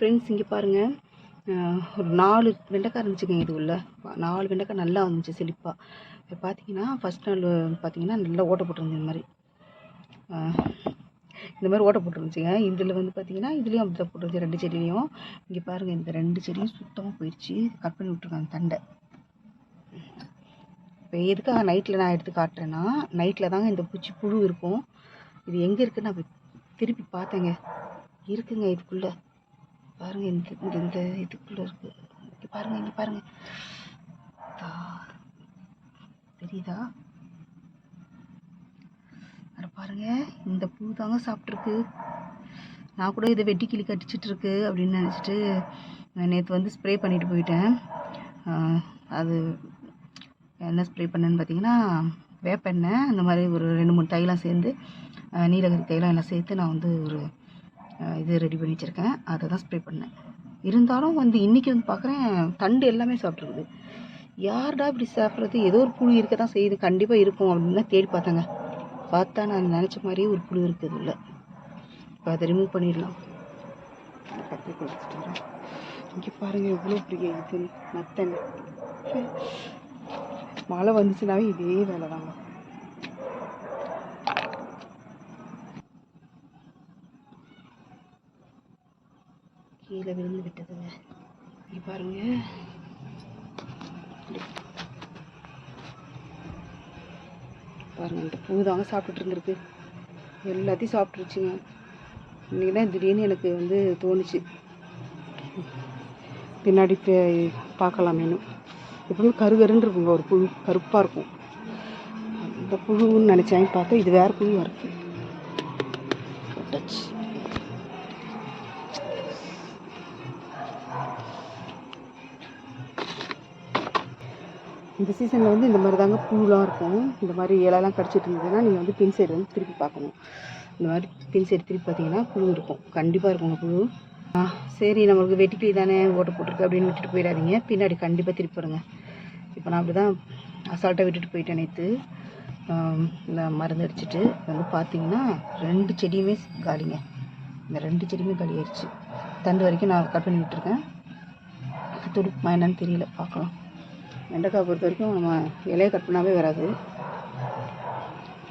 Friends இங்கே பாருங்கள் ஒரு நாலு வெண்டைக்காய் இருந்துச்சுங்க இது உள்ள. நாலு வெண்டைக்காய் நல்லா வந்துச்சு செழிப்பாக இப்போ பார்த்தீங்கன்னா ஃபஸ்ட் நாள் பார்த்தீங்கன்னா நல்லா ஓட்ட போட்டிருந்துச்சு இந்த மாதிரி. இந்த மாதிரி ஓட்ட போட்டுருந்துச்சுங்க. இதில் வந்து பார்த்தீங்கன்னா இதுலேயும் அப்படி தான் போட்டுருந்துச்சு ரெண்டு செடியிலையும். இங்கே பாருங்கள் இந்த ரெண்டு செடியும் சுத்தமாக போயிடுச்சு கட் பண்ணி விட்ருக்காங்க தண்டை. இப்போ எதுக்காக நைட்டில் நான் எடுத்து காட்டுறேன்னா நைட்டில் தாங்க இந்த பூச்சி புழு இருக்கும். இது எங்கே இருக்குன்னு நான் திருப்பி பார்த்தேங்க. இருக்குங்க இதுக்குள்ளே. பாருங்க இந்த இந்த இந்த இதுக்குள்ளே இருக்குது இங்கே பாருங்க இங்கே பாருங்க. தெரியுதா? அட பாருங்க இந்த பூ தாங்க சாப்பிட்ருக்கு நான் கூட இதை வெட்டி கிளி கடிச்சிட்டு இருக்கு அப்படின்னு நினச்சிட்டு நேற்று வந்து ஸ்ப்ரே பண்ணிட்டு போயிட்டேன். அது என்ன ஸ்ப்ரே பண்ணேன்னு பார்த்தீங்கன்னா வேப்பெண்ணெய் அந்த மாதிரி ஒரு ரெண்டு மூணு தைலம் சேர்ந்து நீலகிரி தைலம் எல்லாம் சேர்த்து நான் வந்து ஒரு இது ரெடி பண்ணி வச்சுருக்கேன். அதை தான் ஸ்ப்ரே பண்ணேன். இருந்தாலும் வந்து இன்றைக்கி வந்து பார்க்குறேன் தண்டு எல்லாமே சாப்பிட்ருக்குது யார்டா இப்படி சாப்பிட்றது? ஏதோ ஒரு புழு இருக்க தான் செய்யுது. கண்டிப்பாக இருக்கும் அப்படின்னு தான் தேடி பார்த்தேங்க. பார்த்தா நான் நினச்ச மாதிரியே ஒரு புழு இருக்குது இல்லை இப்போ அதை ரிமூவ் பண்ணிடலாம். இங்கே பாருங்கள் எவ்வளோ பெரிய இது. நத்தன் மழை வந்துச்சுனாவே இதே வேலை தாங்க கீழே விழுந்து விட்டதுங்க. இங்கே பாருங்க. பாருங்க இந்த பூ தாங்க சாப்பிட்டுட்டு இருந்திருக்கு. எல்லாத்தையும் சாப்பிட்ருச்சுங்க இன்றைக்கி தான் திடீர்னு எனக்கு வந்து தோணுச்சு. பின்னாடி பே- பார்க்கலாமேனு எப்பவுமே கருகருன்னு இருக்குங்க ஒரு புழு கருப்பாக இருக்கும். அந்த புழுன்னு நினச்சேன் பார்த்தா இது வேறு புழுவாக இருக்குது இந்த சீசனில் வந்து இந்த மாதிரி தாங்க பூலாம் இருக்கும். இந்த மாதிரி இலைலாம் கடிச்சிட்டு இருந்ததுன்னா நீங்கள் வந்து பின் சைடு வந்து திருப்பி பார்க்கணும். இந்த மாதிரி பின் சைடு திருப்பி பார்த்தீங்கன்னா புழு இருக்கும். கண்டிப்பாக இருக்குங்க புழு ஆ சரி நம்மளுக்கு வெட்டிக்கிளி தானே ஓட்ட போட்டிருக்கு அப்படின்னு விட்டுட்டு போயிடாதீங்க. பின்னாடி கண்டிப்பாக திருப்பி பாருங்க. இப்போ நான் அப்படி தான் அசால்ட்டாக விட்டுட்டு போயிட்டேன் நேற்று இந்த மருந்து அடிச்சுட்டு. வந்து பார்த்தீங்கன்னா ரெண்டு செடியுமே காலிங்க. இந்த ரெண்டு செடியுமே காலி ஆயிடுச்சு. தண்டு வரைக்கும் நான் கட் பண்ணி விட்டுருக்கேன். துடுப்புமா என்னன்னு தெரியல. பார்க்கலாம். வெண்டைக்காய் பொறுத்த வரைக்கும் நம்ம இலையை கட் பண்ணாவே வராது.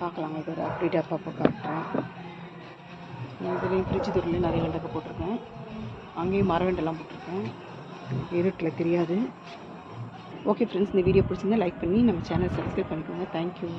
பார்க்கலாங்க இது ஒரு அப்டேட்டாக பார்ப்போம் காட்டுறேன். இதுலேயும் ஃப்ரிட்ஜ் தொட்டிலையும் நிறைய வெண்டைக்காய் போட்டிருக்கேன். அங்கேயும் மர வெண்டெல்லாம் போட்டிருக்கேன். இருட்டில் தெரியாது. ஓகே ஃப்ரெண்ட்ஸ் இந்த வீடியோ பிடிச்சிருந்தா லைக் பண்ணி நம்ம சேனல் சப்ஸ்கிரைப் பண்ணிக்கோங்க. தேங்க்யூ